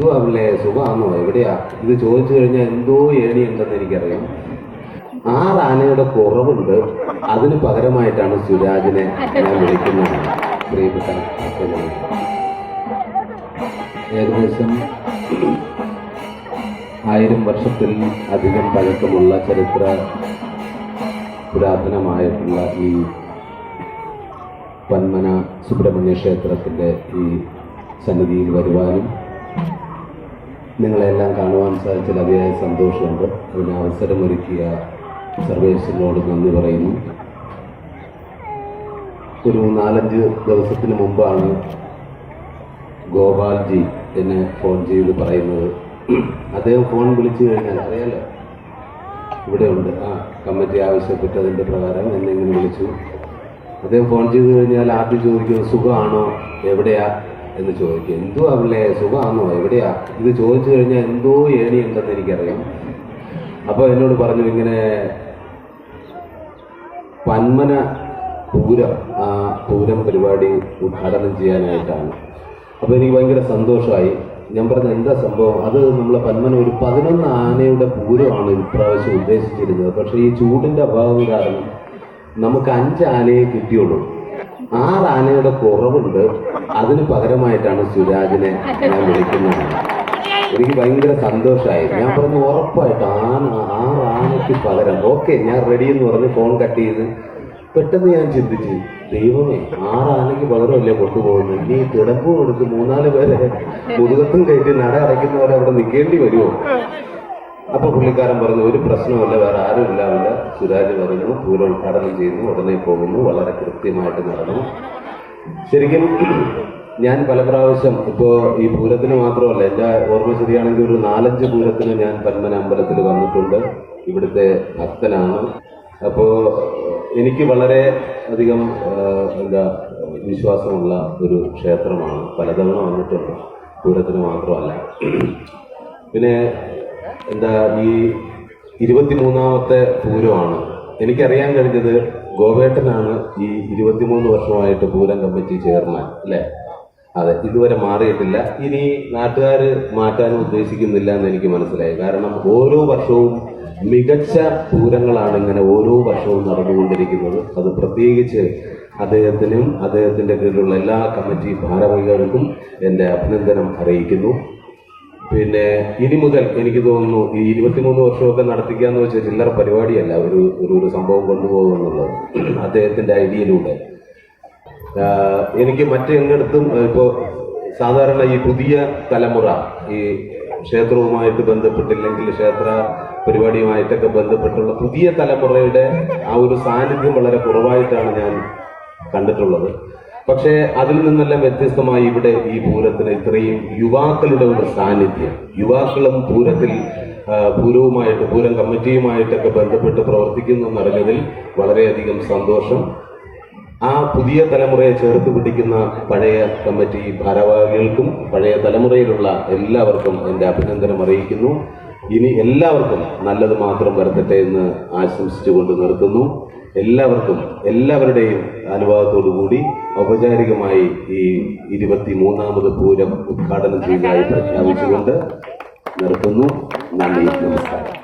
എന്തുവാ സുഖമാണോ? എവിടെയാ? ഇത് ചോദിച്ചു കഴിഞ്ഞാൽ എന്തോ ഏണി ഉണ്ടെന്ന് എനിക്കറിയാം. ആറ് ആനയുടെ കുറവുണ്ട്. അതിന് പകരമായിട്ടാണ് സുരാജിനെ ഞാൻ വിളിക്കുന്നത്. പ്രിയപ്പെട്ട. ഏകദേശം ആയിരം വർഷത്തിൽ അധികം പഴക്കമുള്ള ചരിത്ര പുരാതനമായിട്ടുള്ള ഈ പന്മന സുബ്രഹ്മണ്യ ക്ഷേത്രത്തിന്റെ ഈ സന്നിധിയിൽ വരുവാനും നിങ്ങളെല്ലാം കാണുവാൻ സാധിച്ചതിൽ അതിയായ സന്തോഷമുണ്ട്. അതിന് അവസരമൊരുക്കിയ സർവേശ്വരനോട് നന്ദി പറയുന്നു. ഒരു നാലഞ്ച് ദിവസത്തിന് മുമ്പാണ് ഗോപാൽജി എന്നെ ഫോൺ ചെയ്ത് പറയുന്നത്. അദ്ദേഹം ഫോൺ വിളിച്ചു കഴിഞ്ഞാൽ അറിയാലോ? ഇവിടെ ഉണ്ട്. ആ കമ്മിറ്റി ആവശ്യപ്പെട്ടതിന്റെ പ്രകാരം എന്നെ ഇങ്ങനെ വിളിച്ചു. അദ്ദേഹം ഫോൺ ചെയ്ത് കഴിഞ്ഞാൽ ആദ്യം ചോദിക്കുന്നത് സുഖമാണോ? എവിടെയാ? എന്ന് ചോദിക്കും. എന്തോ അവളെ സുഖമാണോ? എവിടെയാ? ഇത് ചോദിച്ചു കഴിഞ്ഞാൽ എന്തോ ഏണി ഉണ്ടെന്ന് എനിക്കറിയാം. അപ്പോൾ എന്നോട് പറഞ്ഞു ഇങ്ങനെ പന്മന പൂരം ആ പൂരം പരിപാടി ഉദ്ഘാടനം ചെയ്യാനായിട്ടാണ്. അപ്പോൾ എനിക്ക് ഭയങ്കര സന്തോഷമായി. ഞാൻ പറഞ്ഞ എന്താ സംഭവം? അത് നമ്മളെ പന്മന ഒരു പതിനൊന്ന് ആനയുടെ പൂരമാണ് ഇപ്രാവശ്യം ഉദ്ദേശിച്ചിരുന്നത്. പക്ഷേ ഈ ചൂടിന്റെ അഭാവം കാരണം നമുക്ക് അഞ്ച് ആനയെ കിട്ടിയുള്ളൂ. ആറ് ആനയുടെ കുറവുണ്ട്. അതിന് പകരമായിട്ടാണ് സുരാജിനെ ഞാൻ വിളിക്കുന്നത്. എനിക്ക് ഭയങ്കര സന്തോഷമായി. ഞാൻ പറഞ്ഞു ഉറപ്പായിട്ട് ആന ആറ് ആനയ്ക്ക് പകരം. ഓക്കെ ഞാൻ റെഡി എന്ന് പറഞ്ഞ് ഫോൺ കട്ട് ചെയ്ത് പെട്ടെന്ന് ഞാൻ ചിന്തിച്ചു ദൈവമേ ആറാനയ്ക്ക് പകരമല്ലേ കൊണ്ടുപോകുന്നത്? ഇനി കിടപ്പും കൊടുത്ത് മൂന്നാൽ പേരെ മുതുകത്തും കയറ്റി നട അടയ്ക്കുന്നവരെ അവിടെ നിൽക്കേണ്ടി വരുമോ? അപ്പൊ പുള്ളിക്കാരൻ പറഞ്ഞു ഒരു പ്രശ്നമല്ല വേറെ ആരും ഇല്ലാവില്ല സുരാജ് വരുന്നു പൂരോദ്ഘാടനം ചെയ്യുന്നു ഉടനെ പോകുന്നു വളരെ കൃത്യമായിട്ട് നടന്നു. ശരിക്കും ഞാൻ പല പ്രാവശ്യം ഇപ്പോൾ ഈ പൂരത്തിന് മാത്രമല്ല എന്റെ ഓർമ്മ ശരിയാണെങ്കിൽ ഒരു നാലഞ്ച് പൂരത്തിന് ഞാൻ പന്മന അമ്പലത്തിൽ വന്നിട്ടുണ്ട്. ഇവിടുത്തെ ഭക്തനാണ്. അപ്പോൾ എനിക്ക് വളരെ അധികം എന്താ വിശ്വാസമുള്ള ഒരു ക്ഷേത്രമാണ്. പലതവണ വന്നിട്ടുണ്ട് പൂരത്തിന് മാത്രമല്ല. പിന്നെ എന്താ ഈ ഇരുപത്തിമൂന്നാമത്തെ പൂരമാണ്. എനിക്കറിയാൻ കഴിഞ്ഞത് ഗോവേട്ടനാണ് ഈ ഇരുപത്തിമൂന്ന് വർഷമായിട്ട് പൂരം കമ്മിറ്റി ചെയർമാൻ അല്ലേ? അതെ ഇതുവരെ മാറിയിട്ടില്ല. ഇനി നാട്ടുകാർ മാറ്റാനും ഉദ്ദേശിക്കുന്നില്ല എന്ന് എനിക്ക് മനസ്സിലായി. കാരണം ഓരോ വർഷവും മികച്ച പൂരങ്ങളാണ് ഇങ്ങനെ ഓരോ വർഷവും നടന്നുകൊണ്ടിരിക്കുന്നത്. അത് പ്രത്യേകിച്ച് അദ്ദേഹത്തിനും അദ്ദേഹത്തിന്റെ കീഴിലുള്ള എല്ലാ കമ്മിറ്റി ഭാരവാഹികൾക്കും എന്റെ അഭിനന്ദനം അറിയിക്കുന്നു. പിന്നെ ഇനി മുതൽ എനിക്ക് തോന്നുന്നു ഈ ഇരുപത്തിമൂന്ന് വർഷമൊക്കെ നടത്തിക്കാന്ന് വെച്ചാൽ ചില്ലറ പരിപാടിയല്ല. ഒരു ഒരു ഒരു സംഭവം കൊണ്ടുപോകുക എന്നുള്ളത് അദ്ദേഹത്തിന്റെ ഐഡിയയിലൂടെ. എനിക്ക് മറ്റെങ്ങടത്തും ഇപ്പോ സാധാരണ ഈ പുതിയ തലമുറ ഈ ക്ഷേത്രവുമായിട്ട് ബന്ധപ്പെട്ടില്ലെങ്കിൽ ക്ഷേത്ര പരിപാടിയുമായിട്ടൊക്കെ ബന്ധപ്പെട്ടുള്ള പുതിയ തലമുറയുടെ ആ ഒരു സാന്നിധ്യം വളരെ കുറവായിട്ടാണ് ഞാൻ കണ്ടിട്ടുള്ളത്. പക്ഷേ അതിൽ നിന്നെല്ലാം വ്യത്യസ്തമായി ഇവിടെ ഈ പൂരത്തിന് ഇത്രയും യുവാക്കളുടെ ഒരു സാന്നിധ്യം. യുവാക്കളും പൂരത്തിൽ പൂരവുമായിട്ട് പൂരം കമ്മിറ്റിയുമായിട്ടൊക്കെ ബന്ധപ്പെട്ട് പ്രവർത്തിക്കുന്നു എന്നറിഞ്ഞതിൽ വളരെയധികം സന്തോഷം. ആ പുതിയ തലമുറയെ ചേർത്ത് പിടിക്കുന്ന പഴയ കമ്മിറ്റി ഭാരവാഹികൾക്കും പഴയ തലമുറയിലുള്ള എല്ലാവർക്കും എന്റെ അഭിനന്ദനം അറിയിക്കുന്നു. ഇനി എല്ലാവർക്കും നല്ലത് മാത്രം വരത്തട്ടെ എന്ന് ആശംസിച്ചുകൊണ്ട് നിർത്തുന്നു. എല്ലാവർക്കും എല്ലാവരുടെയും അനുവാദത്തോടു കൂടി ഔപചാരികമായി ഈ ഇരുപത്തി മൂന്നാമത് പൂരം ഉദ്ഘാടനം ചെയ്യുന്നതായി പ്രഖ്യാപിച്ചുകൊണ്ട് നിർത്തുന്നു. നന്ദി നമസ്കാരം.